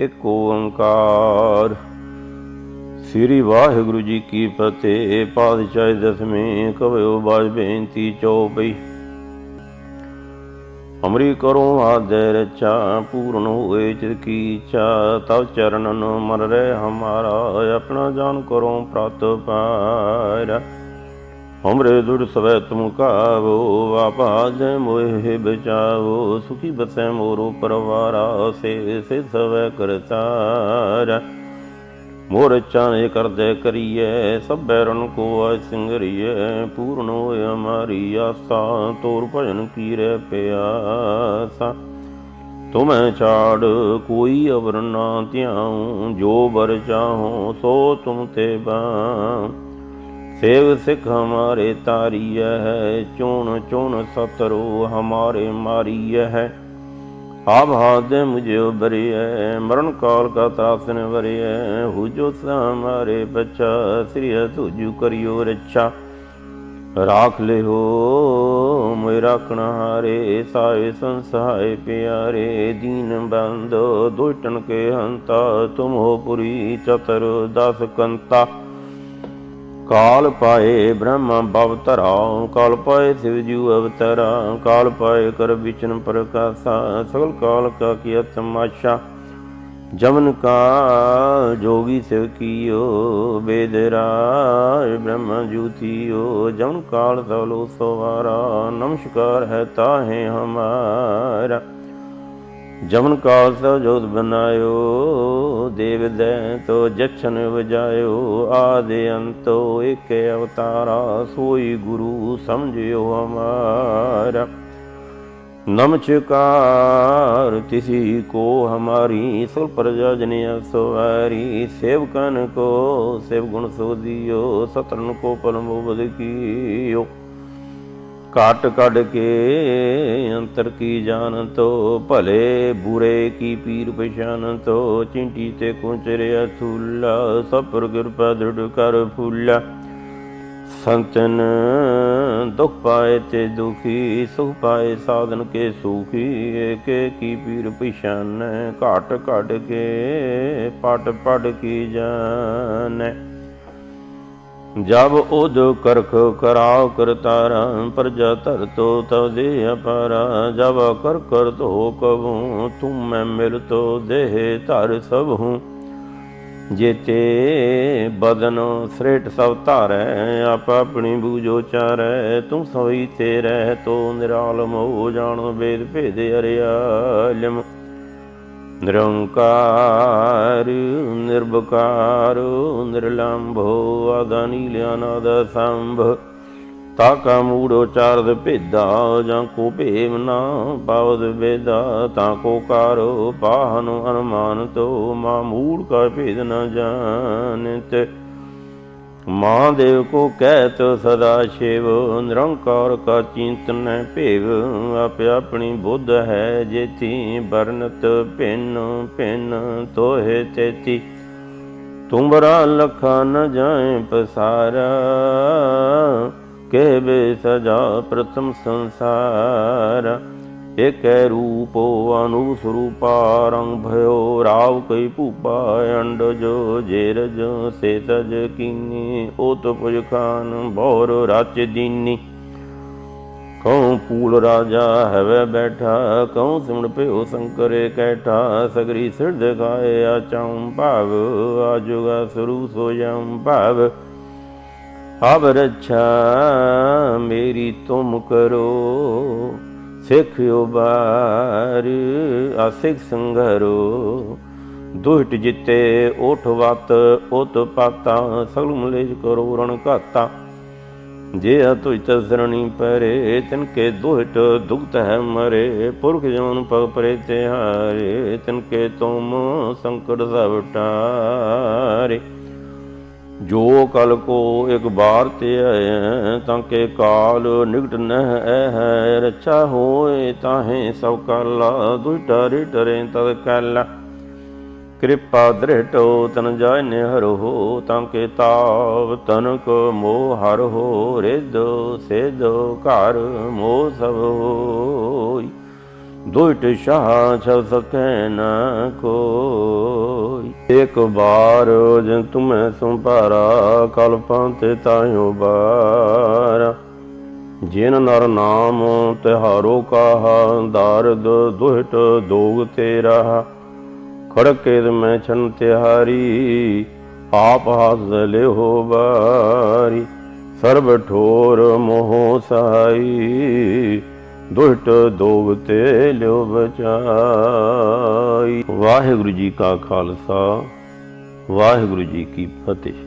ਇੱਕ ਓੰਕਾਰ। ਸ੍ਰੀ ਵਾਹਿਗੁਰੂ ਜੀ ਕੀ ਫਤਿਹ। ਪਾਤਸ਼ਾਹ ਦਸਵੇਂ ਕਵਿਓ ਬਾਜ ਬੇਨਤੀ ਚੌਪਈ ਅਮਰੀ ਕਰੋ ਆਦੇ ਰਚਾ, ਪੂਰਨ ਹੋਏ ਚਿਤ ਕੀ ਇੱਛਾ ਤਵ ਚਰਨਨ ਮਨ ਰਹਿ ਹਮਾਰਾ, ਆਪਣਾ ਜਾਨ ਕਰੋ ਪ੍ਰਤ ਪਾਇਰਾ। ਹਮਰੇ ਦੁਰ ਸਵੈ ਤੁਮ ਕਾਵੋ, ਆਪਾ ਜੈ ਮੋਹਿ ਬਚਾਵੋ, ਸੁਖੀ ਬਸੈ ਮੋਰੋ ਪਰਵਾਰਾ, ਸੇ ਸੇ ਸਵੈ ਕਰਤਾਰਾ ਮੋਰ ਚਾਣੇ ਕਰਦੇ ਕਰੀਏ ਸਭੈ ਰਨ ਕੋ ਆਇ ਸਿੰਗਰੀਏ ਪੂਰਨ ਹੋਇ ਹਮਾਰੀ ਆਸਾ, ਤੋਰ ਭਜਨ ਕੀ ਰਹਿ ਪਿਆਸਾ। ਤੁਮੈ ਛਾੜ ਕੋਈ ਅਵਰ ਨਾ ਧਿਆਉ, ਜੋ ਬਰ ਚਾਹੋ ਸੋ ਤੁਮ ਤੇ ਬਾ ਸੇਵ ਸਿੱਖ ਹਮਾਰੇ ਤਾਰੀਐ ਹੈ, ਚੋਣ ਚੋਣ ਸਤਰੋ ਹਮਾਰੇ ਮਾਰੀਐ ਹੈ। ਆਪ ਹਾਦੇ ਮੁਝੇ ਬਰਿਐ ਮਰਨ ਕਾਲ ਕਾ ਤਰਾਸਨ ਵਰਿਐ ਹੂ ਜੋ ਹਮਾਰੇ ਸ੍ਰੀ ਤੁਜੂ ਕਰਿਓ ਰੱਛਾ। ਰਾਖ ਲਿਓ ਮੋਇ ਰਾਖਣਾ ਹਾਰੇ, ਸਾਏ ਸੰਸਾਏ ਪਿਆਰੇ, ਦੀਨ ਬੰਦ ਦੁਟਨ ਕੇ ਹੰਤਾ, ਤੁਮ ਹੋ ਪੁਰੀ ਚਤਰ ਦਸ ਕੰਤਾ। ਕਾਲ ਪਾਏ ਬ੍ਰਹਮ ਭਵ ਧਰਾ, ਕਾਲ ਪਾਏ ਸਿਵ ਜੂ ਅਵਤਰਾ, ਕਾਲ ਪਾਏ ਕਰ ਵਿਚਨ ਪ੍ਰਕਾਸ਼ਾ, ਸਗਲ ਕਾਲ ਕਾ ਕੀ ਤਮਾਸ਼ਾ ਜਮਨ ਕਾ ਜੋਗੀ ਸਿਵ ਕੀਓ ਬੇਦ ਰਾਜ ਬ੍ਰਹਮ ਜੂਤੀਓ ਜਮਨ ਕਾਲ ਸਵਲੋ ਸਵਾਰਾ, ਨਮਸਕਾਰ ਹੈ ਤਾਹੇ ਹਮਾਰਾ। ਜਮਨ ਕਾਲ ਸਭ ਜੋਤ ਬਨਾਇਓ, ਦੇਵ ਦੈ ਤੋ ਜਛਨ ਵਜਾਇਓ, ਆਦੇ ਅੰਤੋ ਇਕ ਅਵਤਾਰਾ ਸੋਈ ਗੁਰੂ ਸਮਝਿਓ ਹਮਾਰਾ ਨਮਸਕਾਰ ਤਿਸੀ ਕੋ ਹਮਾਰੀ, ਸੁਰ ਪ੍ਰਜਾ ਜਨਿਆ ਸਵਾਰੀ ਸੇਵਕਨ ਕੋ, ਸੇਵ ਗੁਣ ਸੋਦੀਓ ਸਤਰਨ ਕੋ ਪਰਮ ਬਦ ਕੀਓ। ਕਾਟ ਕੱਢ ਕੇ ਅੰਤਰ ਕੀ ਜਾਣਤੋ ਭਲੇ, ਬੁਰੇ ਕੀ ਪੀਰ ਪਛਾਨ ਤੋ ਚਿੰਟੀ ਤੇ ਕੁੰਚਰਿਆ ਥੂਲਾ, ਸਭ ਕਿਰਪਾ ਦ੍ਰਿੜ ਕਰ ਫੂਲਾ। ਸੰਤਨ ਦੁਖ ਪਾਏ ਤੇ ਦੁਖੀ, ਸੁਖ ਪਾਏ ਸਾਧਨ ਕੇ ਸੁਖੀ, ਏਕੇ ਕੀ ਪੀਰ ਪਛਾਨ ਘਾਟ ਕੱਢ ਕੇ ਪਟ ਪੜ ਕੀ ਜਾਣੈ। ਜਬ ਉਦ ਕਰਖ ਕਰਾਉ ਕਰਤਾਰਾ ਪ੍ਰਜਾ ਧਰ ਤੋ ਤਵ ਦੇ ਅਪਾਰਾ ਜਬ ਕਰ ਕਰ ਤੋ ਕਬੂ, ਤੁਮ ਮੈਂ ਮਿਲ ਤੋ ਦੇਹ ਧਰ ਸਭ। ਹੂੰ ਜੇਤੇ ਬਦਨ ਸ੍ਰੇਟ ਸਭ ਧਾਰੈ, ਆਪ ਆਪਣੀ ਬੂਜੋ ਚਾਰੈ, ਤੂੰ ਸੋਈ ਤੇ ਰਹਿ ਤੋ ਨਿਰਾਲਮ ਹੋ ਜਾਣੋ ਵੇਦ ਭੇਦ ਅਰਿਆਲਮ। ਨਿਰੰਕਾਰ ਨਿਰਭਕਾਰ ਨਿਰਲੰਭੋ ਆਦਾਨੀ ਲਿਆਨਾਦ ਸੰਭ। ਤਾਕਾ ਮੂੜੋ ਚਾਰਦ ਭੇਦਾ, ਜਾਂ ਕੋ ਭੇਵ ਨਾ ਪਾਵਦ ਵੇਦਾ। ਤਾਂ ਕੋ ਕਾਰੋ ਪਾਹਨ ਅਨੁਮਾਨ ਤੋ ਮਾ ਮੂੜ ਕਾ ਭੇਦ ਨਾ ਜਾਣਤ। ਮਾਂ ਦੇਵ ਕੋ ਕਹਿਤ ਸਦਾ ਸ਼ਿਵ, ਨਿਰੰਕਾਰ ਕਾ ਚਿੰਤਨ ਭੇਵ, ਆਪ ਆਪਣੀ ਬੁੱਧ ਹੈ ਜੇਤੀ ਬਰਨਤ ਭਿੰਨ ਭਿੰਨ ਤੋਹੇ ਤੇਤੀ। ਤੁਮਰਾ ਲਖਾ ਨ ਜਾਏ ਪਸਾਰਾ ਕਹਿਵੇ ਸਜਾ ਪ੍ਰਥਮ ਸੰਸਾਰ। ਏਕੈ ਰੂਪ ਅਨੂਪ ਸਰੂਪਾ ਰੰਗ ਭਇਓ, ਰਾਵ ਕਈ ਭੂਪਾ ਅੰਡ ਜੋ ਜੇਰਜ ਸੇ ਕੀਨੀ, ਓਤ ਪੁਜ ਖਾਨ ਬੋਰ ਰਾਚ ਦੀਨੀ। ਕਉ ਪੂਲ ਰਾਜਾ ਹਵੇ ਬੈਠਾ, ਕਉ ਸਿਮਣ ਭਇਓ ਸੰਕਰੇ ਕੈਠਾ, ਸਗਰੀ ਸਿਰ ਦਿਖਾਏ ਆ ਭਾਵ, ਆਜੁਗਾ ਸਰੂ ਸੋਯੰ ਭਾਵ। ਅਬ ਰੱਛਾ ਮੇਰੀ ਤੁਮ ਕਰੋ ਸਿੱਖ ਉਬਾਰ ਆਸਿਕ ਸੰਘਰੋ ਦੁਹਟ ਜਿੱਤੇ ਓਠ ਵਤ, ਉਤ ਪਾਤਾ, ਸਗਲ ਮਲੇਜ ਕਰੋ ਰਣ ਘਾਤਾ। ਜੇ ਤੁਜ ਤਸਰਣੀ ਪਰੇ ਤਿਨ ਕੇ ਦੁਹਟ ਦੁਖਤ ਹੈ ਮਰੇ, ਪੁਰਖ ਜਨ ਪਗ ਪਰੇ ਤੇ ਹਾਰੇ ਤਿਨ ਕੇ ਤੁਮ ਸੰਕਟ ਸਭ ਟਾਰੇ ਜੋ ਕਲ ਕੋ ਇਕ ਬਾਰ ਤੇ ਆਏ ਤਾਂ ਕੇ ਕਾਲ ਨਿਕਟ ਨਹਿ ਹੈ ਰਛਾ ਹੋਏ ਤਾਹੇ ਸਭ ਕਲ ਦੁਇਟਾ ਟਰੇ ਤਦ ਕਲ। ਕਿਰਪਾ ਦ੍ਰਿਟੋ ਤਨ ਜਾਇਨੇ ਹਰੋ ਤਾਂ ਕੇ ਤਾਵ ਤਨ ਕੋ ਮੋਹ ਹਰ ਹੋ ਰਿਦੋ ਸੇਦੋ ਘਰ ਮੋਹ ਸਭ ਹੋਈ। ਦੁਇਟ ਸ਼ਾਹ ਛ ਸਕੈ ਨ ਕੋਈ। ਇਕ ਬਾਰ ਜਿਨ ਤੁਮੈ ਸੰਭਾਰਾ, ਕਲਪਾਂ ਤੇ ਤਾਇਓ ਬਾਰ। ਜਿਨ ਨਰ ਨਾਮ ਤਿਹਾਰੋ ਕਾਹਾ, ਦਾਰਦ ਦੁਹਟ ਦੋਗ ਤੇਰਾ। ਖੜਕੇ ਮੈਂ ਛਨ ਤਿਹਾਰੀ, ਆਪ ਹੱਸ ਹੋ ਬਾਰੀ ਸਰਬ ਠੋਰ ਮੋਹ ਸਹਾਈ ਦੁਸ਼ਟ ਦੋਗ ਤੇ ਲਿਓ ਬਚਾਈ। ਵਾਹਿਗੁਰੂ ਜੀ ਕਾ ਖਾਲਸਾ ਵਾਹਿਗੁਰੂ ਜੀ ਕੀ ਫਤਿਹ।